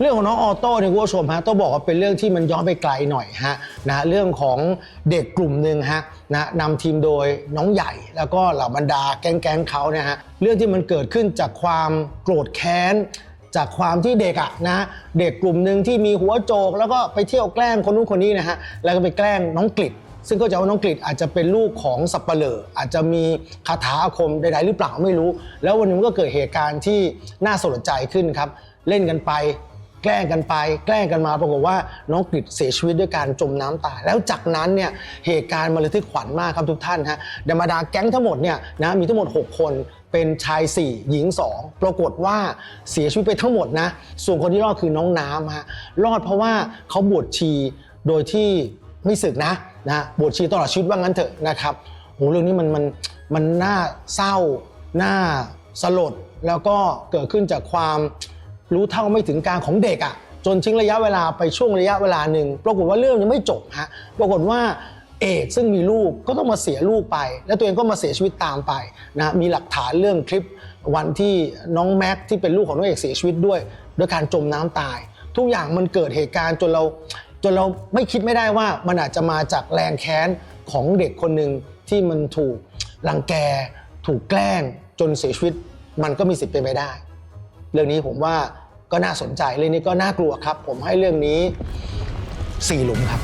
เรื่องของน้องออโต้เนี่ยคุณผู้ชมฮะต้องบอกว่าเป็นเรื่องที่มันย้อนไปไกลหน่อยฮะนะเรื่องของเด็กกลุ่มหนึ่งฮะนะนำทีมโดยน้องใหญ่ แล้วก็เหล่าบรรดาแก๊งๆเขาเนี่ยฮะเรื่องที่มันเกิดขึ้นจากความโกรธแค้น จากความที่เด็กอะนะเด็กกลุ่มหนึ่งที่มีหัวโจก แล้วก็ไปเที่ยวแกล้งคนนู้นคนนี้นะฮะแล้วก็ไปแกล้งน้องกฤษซึ่งก็จะว่าน้องกฤษอาจจะเป็นลูกของสับเปลออาจจะมีคาถาอาคมใดๆหรือเปล่าไม่รู้ แล้ววันนึงก็เกิดเหตุการณ์ที่น่าสลดใจขึ้นครับ เล่นกันไป แกล้งกันไป แกล้งกันมาปรากฏว่าน้องกฤษเสียชีวิตด้วยการจมน้ำตาย แล้วจากนั้นเนี่ยเหตุการณ์มันระทึกขวัญมากครับทุกท่านฮะเดมาดาแก๊งทั้งหมดเนี่ยนะมีทั้งหมด 6 คนเป็นชาย 4 หญิง 2 ปรากฏว่าเสียชีวิตไปทั้งหมดนะ ส่วนคนที่รอดคือน้องน้ำฮะรอดเพราะว่าเขาบวชชีโดยที่ไม่สึกนะนะบวชชีตลอดชีวิตว่างั้นเถอะนะครับโหเรื่องนี้มันมันมันน่าเศร้าน่าสลดแล้วก็เกิดขึ้นจากความ รู้เท่าไม่ถึงการของเด็กอะ่ะจนทิ้งระยะเวลาไปช่วงระยะเวลาหนึ่งปรากฏว่าเรื่องยังไม่จบฮะปรากฏว่าเอกซึ่งมีลูกก็ต้องมาเสียลูกไป และตัวเองก็มาเสียชีวิตตามไปนะมีหลักฐานเรื่องคลิปวันที่น้องแม็กที่เป็นลูกของน้องเอกเสียชีวิตด้วยด้วยการจมน้ำตาย ทุกอย่างมันเกิดเหตุการณ์จนเราจนเราไม่คิดไม่ได้ว่ามันอาจจะมาจากแรงแค้นของเด็กคนหนึ่งที่มันถูกรังแก ถูกแกล้งจนเสียชีวิต มันก็มีสิทธิ์เป็นไปได้ เรื่องนี้ผมว่า ก็น่าสนใจเรื่องนี้ก็น่ากลัวครับ ผมให้เรื่องนี้ 4 หลุมครับ